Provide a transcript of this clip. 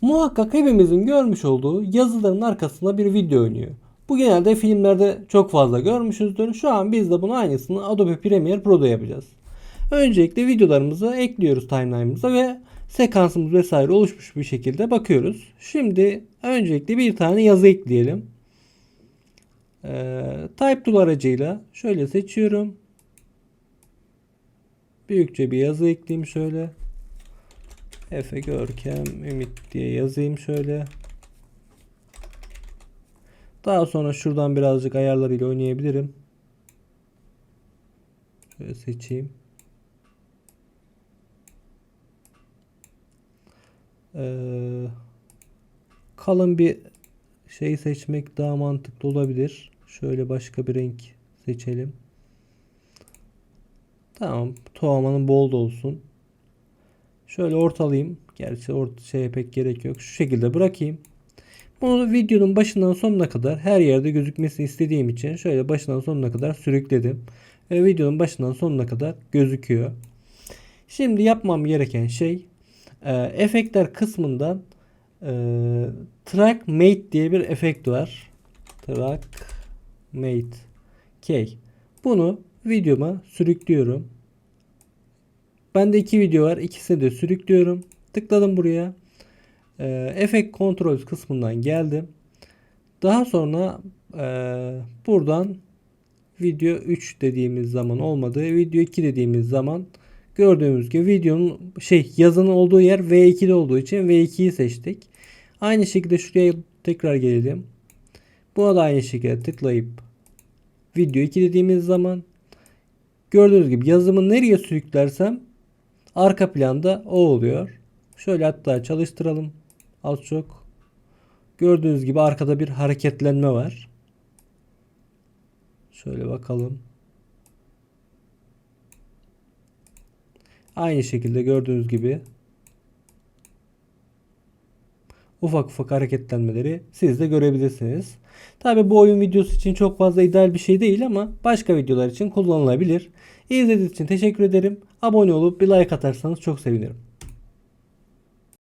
Muhakkak hepimizin görmüş olduğu yazıların arkasında bir video oynuyor. Bu genelde filmlerde çok fazla görmüşüzdür. Şu an biz de bunun aynısını Adobe Premiere Pro'da yapacağız. Öncelikle videolarımızı ekliyoruz timeline'ımıza ve sekansımız vesaire oluşmuş bir şekilde bakıyoruz. Şimdi öncelikle bir tane yazı ekleyelim. Ee, type tool aracıyla şöyle seçiyorum. Büyükçe bir yazı ekleyeyim şöyle. Efe Görkem Ümit diye yazayım şöyle. Daha sonra şuradan birazcık ayarlarıyla oynayabilirim. Şöyle seçeyim. Ee, kalın bir şey seçmek daha mantıklı olabilir. Şöyle başka bir renk seçelim. Tamam. Toğamanın bol da olsun. Şöyle ortalayayım. Gerçi orta şeye pek gerek yok. Şu şekilde bırakayım. Bunu videonun başından sonuna kadar her yerde gözükmesini istediğim için şöyle başından sonuna kadar sürükledim. Ve videonun başından sonuna kadar gözüküyor. Şimdi yapmam gereken şey e, efektler kısmından e, track mate diye bir efekt var. Track mate K. Bunu videoma sürüklüyorum. Bende iki video var. İkisini de sürüklüyorum. Tıkladım buraya. Ee, Efekt kontrol kısmından geldim. Daha sonra e, buradan video 3 dediğimiz zaman olmadı. Video 2 dediğimiz zaman gördüğümüz gibi videonun şey yazının olduğu yer V2'de olduğu için V2'yi seçtik. Aynı şekilde şuraya tekrar gelelim. Buna da aynı şekilde tıklayıp video 2 dediğimiz zaman gördüğünüz gibi yazımı nereye sürüklersem arka planda o oluyor. Şöyle hatta çalıştıralım az çok. Gördüğünüz gibi arkada bir hareketlenme var. Şöyle bakalım. Aynı şekilde gördüğünüz gibi ufak ufak hareketlenmeleri siz de görebilirsiniz. Tabi bu oyun videosu için çok fazla ideal bir şey değil ama başka videolar için kullanılabilir. İzlediğiniz için teşekkür ederim. Abone olup bir like atarsanız çok sevinirim.